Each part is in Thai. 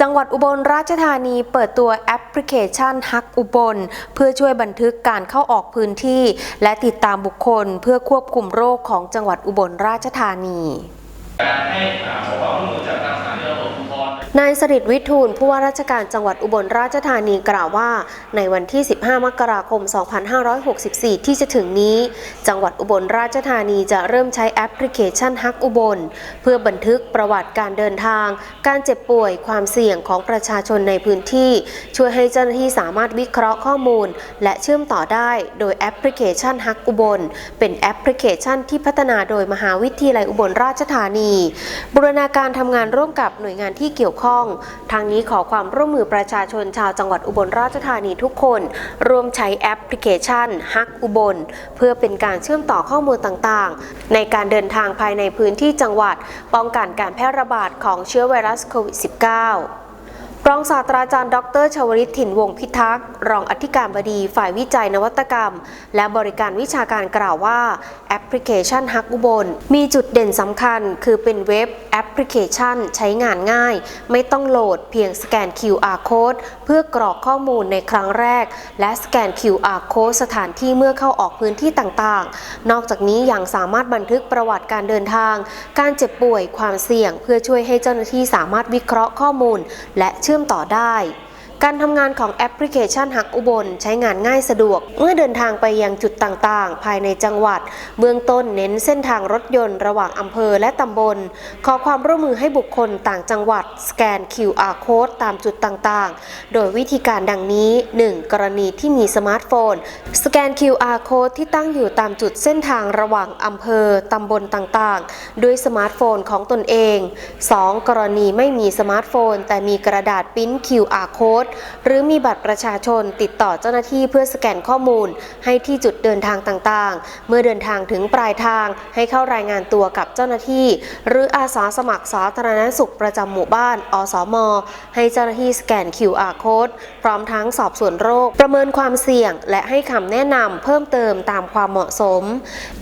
จังหวัดอุบลราชธานีเปิดตัวแอปพลิเคชันฮักอุบล เพื่อช่วยบันทึกการเข้าออกพื้นที่ และติดตามบุคคลเพื่อควบคุมโรคของจังหวัดอุบลราชธานีการให้ข่าขอความร่วมมือจาก นายสริตวิทูลผู้ว่าราชการจังหวัดอุบลราชธานีกล่าวว่า ในวันที่ 15 มกราคม 2564 ที่จะถึงนี้ จังหวัดอุบลราชธานีจะเริ่มใช้แอปพลิเคชันฮักอุบล เพื่อบันทึกประวัติการเดินทาง การเจ็บป่วยความเสี่ยงของประชาชนในพื้นที่ ช่วยให้เจ้าหน้าที่สามารถวิเคราะห์ข้อมูล และเชื่อมต่อได้ โดยแอปพลิเคชันฮักอุบล เป็นแอปพลิเคชันที่พัฒนาโดยมหาวิทยาลัยอุบลราชธานี บูรณาการทำงานร่วมกับหน่วยงานที่เกี่ยวข้อง ทางนี้ขอความร่วมมือประชาชนชาวจังหวัดอุบลราชธานีทุกคน ร่วมใช้แอปพลิเคชันฮักอุบล เพื่อเป็นการเชื่อมต่อข้อมูลต่างๆ ในการเดินทางภายในพื้นที่จังหวัด ป้องกันการแพร่ระบาดของเชื้อไวรัสโควิด -19 รองศาสตราจารย์ ดรชวริตถิ่นวงศ์พิทักษ์ รองอธิการบดีฝ่ายวิจัยนวัตกรรม และบริการวิชาการกล่าวว่า แอปพลิเคชันฮักอุบล มีจุดเด่นสำคัญ คือเป็นเว็บแอปพลิเคชันใช้งานง่าย ไม่ต้องโหลดเพียงสแกน QR code เพื่อกรอกข้อมูลในครั้งแรก และสแกน QR code สถานที่เมื่อเข้าออกพื้นที่ต่างๆ นอกจากนี้ยังสามารถบันทึกประวัติการเดินทาง การเจ็บป่วยความเสี่ยง เพื่อช่วยให้เจ้าหน้าที่สามารถวิเคราะห์ข้อมูล และชื่อมต่อได้ การทำงานของแอปพลิเคชันหักอุบลใช้งานง่ายสะดวก เมื่อเดินทางไปยังจุดต่างๆ ภายในจังหวัด เบื้องต้นเน้นเส้นทางรถยนต์ระหว่างอำเภอและตำบล ขอความร่วมมือให้บุคคลต่างจังหวัด สแกน QR code ตามจุดต่างๆ โดยวิธีการดังนี้ 1. กรณีที่มีสมาร์ทโฟน สแกน QR code ที่ตั้งอยู่ตามจุดเส้นทางระหว่างอำเภอตำบลต่างๆ ด้วยสมาร์ทโฟนของตนเอง 2. กรณีไม่มีสมาร์ทโฟน แต่มีกระดาษปิ้น QR code หรือมีบัตรประชาชนติดต่อเจ้าหน้าที่เพื่อสแกนข้อมูล ให้ที่จุดเดินทางต่างๆ เมื่อเดินทางถึงปลายทางให้เข้ารายงานตัวกับเจ้าหน้าที่ หรืออาสาสมัครสาธารณสุขประจำหมู่บ้าน อสม ให้เจ้าหน้าที่สแกน QR code พร้อมทั้งสอบสวนโรค ประเมินความเสี่ยง และให้คำแนะนำเพิ่มเติมตามความเหมาะสม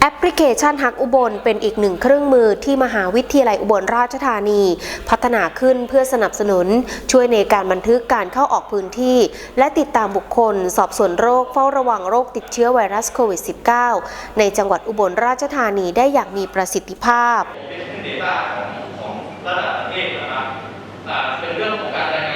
แอปพลิเคชันฮักอุบลเป็นอีกหนึ่งเครื่องมือที่มหาวิทยาลัยอุบลราชธานี พัฒนาขึ้นเพื่อสนับสนุน ช่วยในการบันทึกการเข้าออกอกพื้นที่ และติดตามบุคคล สอบสวนโรคเฝ้าระวังโรคติดเชื้อไวรัสโควิด -19 ในจังหวัดอุบลราชธานีได้อย่างมีประสิทธิภาพ เป็นเรื่องของการรายงาน